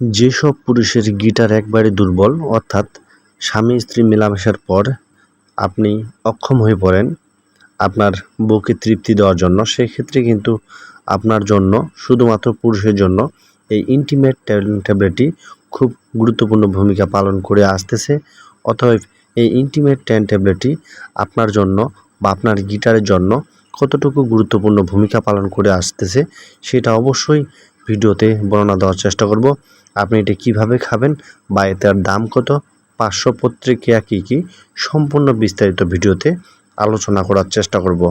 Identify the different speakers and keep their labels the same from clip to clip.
Speaker 1: যেসব পুরুষের গিটার একবারে দুর্বল, অর্থাৎ স্বামী স্ত্রী মেলামেশার পর আপনি অক্ষম হয়ে পড়েন আপনার বউকে তৃপ্তি দেওয়ার জন্য, সেক্ষেত্রে কিন্তু আপনার জন্য, শুধুমাত্র পুরুষের জন্য, এই ইন্টিমেট ট্যাবলেটটি খুব গুরুত্বপূর্ণ ভূমিকা পালন করে আসতেছে। অতএব এই ইন্টিমেট ট্যান ট্যাবলেটটি আপনার জন্য বা আপনার গিটারের জন্য কতটুকু গুরুত্বপূর্ণ ভূমিকা পালন করে আসতেছে, সেটা অবশ্যই ভিডিওতে বর্ণনা দেওয়ার চেষ্টা করব। আপনি এটি কীভাবে খাবেন বা এটার দাম কত, পার্শ্ব পত্রিকা কী কী, সম্পূর্ণ বিস্তারিত ভিডিওতে আলোচনা করার চেষ্টা করব।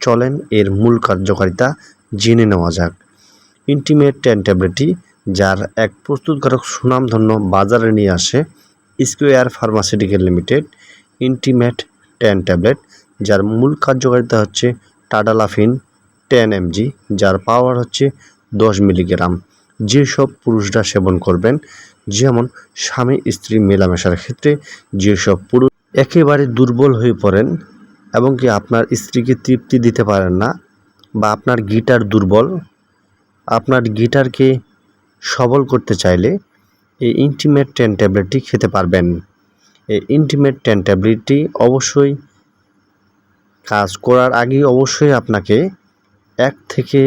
Speaker 1: চলেন এর মূল কার্যকারিতা জেনে নেওয়া যাক। ইন্টিমেট টেন ট্যাবলেটটি যার এক প্রস্তুতকারক সুনামধন্য বাজারে নিয়ে আসে Square pharmaceutical limited intimate ten tablet যার মূল কার্যকারিতা হচ্ছে টাডালাফিন টেন এমজি যার পাওয়ার হচ্ছে দশ মিলিগ্রাম। যেসব পুরুষরা সেবন করবেন, যেমন স্বামী, স্ত্রী মেলামেশার ক্ষেত্রে যেসব পুরুষ একেবারে দুর্বল হয়ে পড়েন এবং কি আপনার স্ত্রীকে তৃপ্তি দিতে পারেন না বা আপনার গিটার দুর্বল, আপনার গিটারকে সবল করতে চাইলে এই ইন্টিমেট টেন ট্যাবলেটটি খেতে পারবেন। এই ইন্টিমেট টেন ট্যাবলেটটি অবশ্যই কাজ করার আগে অবশ্যই আপনাকে এক থেকে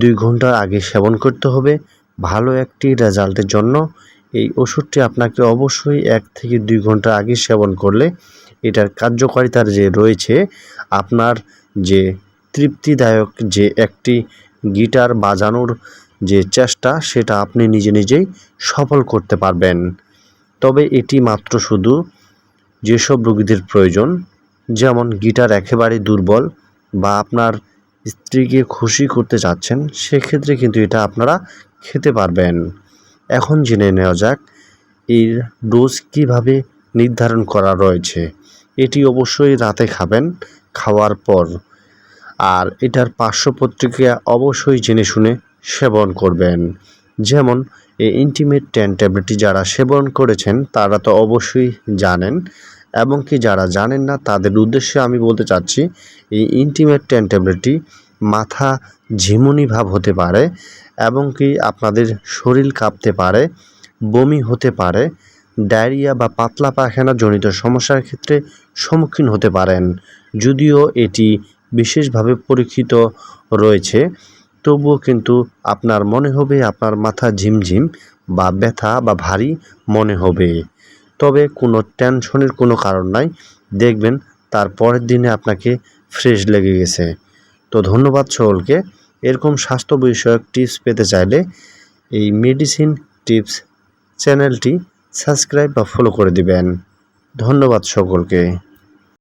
Speaker 1: দুই ঘণ্টার আগে সেবন করতে হবে। ভালো একটি রেজাল্টের জন্য এই ওষুধটি আপনাকে অবশ্যই এক থেকে দুই ঘণ্টা আগে সেবন করলে এটার কার্যকারিতার যে রয়েছে, আপনার যে তৃপ্তিদায়ক যে একটি গিটার বাজানোর যে চেষ্টা, সেটা আপনি নিজে নিজেই সফল করতে পারবেন। তবে এটি মাত্র শুধু যেসব রোগীদের প্রয়োজন, যেমন গিটার একেবারে দুর্বল বা আপনার স্ত্রীকে খুশি করতে চাচ্ছেন সেক্ষেত্রে কিন্তু এটা আপনারা খেতে পারবেন। এখন জেনে নেওয়া যাক, এর ডোজ কীভাবে নির্ধারণ করা রয়েছে। এটি অবশ্যই রাতে খাবেন, খাওয়ার পর। আর এটার পার্শ্ব প্রতিক্রিয়া অবশ্যই জেনে শুনে সেবন করবেন। যেমন, এই ইন্টিমেট টেন ট্যাবলেটটি যারা সেবন করেছেন, তারা তো অবশ্যই জানেন এবং কি যারা জানেন না, তাদের উদ্দেশ্যে আমি বলতে চাচ্ছি, এই ইন্টিমেট টেন ট্যাবলেটটি মাথা ঝিমুনি ভাব হতে পারে এবং কি আপনাদের শরীর কাঁপতে পারে, বমি হতে পারে, ডায়রিয়া বা পাতলা পায়খানা জনিত সমস্যার ক্ষেত্রে সম্মুখীন হতে পারেন। যদিও এটি বিশেষভাবে পরীক্ষিত রয়েছে, তবুও কিন্তু আপনার মনে হবে আপনার মাথা ঝিমঝিম বা ব্যথা বা ভারী মনে হবে। তবে কোনো টেনশনের কোনো কারণ নাই। দেখবেন তার পরের দিনে আপনাকে ফ্রেশ লেগে গেছে। তো ধন্যবাদ সকলকে। এরকম স্বাস্থ্য বিষয়ক টিপস পেতে চাইলে এই মেডিসিন টিপস চ্যানেলটি সাবস্ক্রাইব বা ফলো করে দিবেন। ধন্যবাদ সকলকে।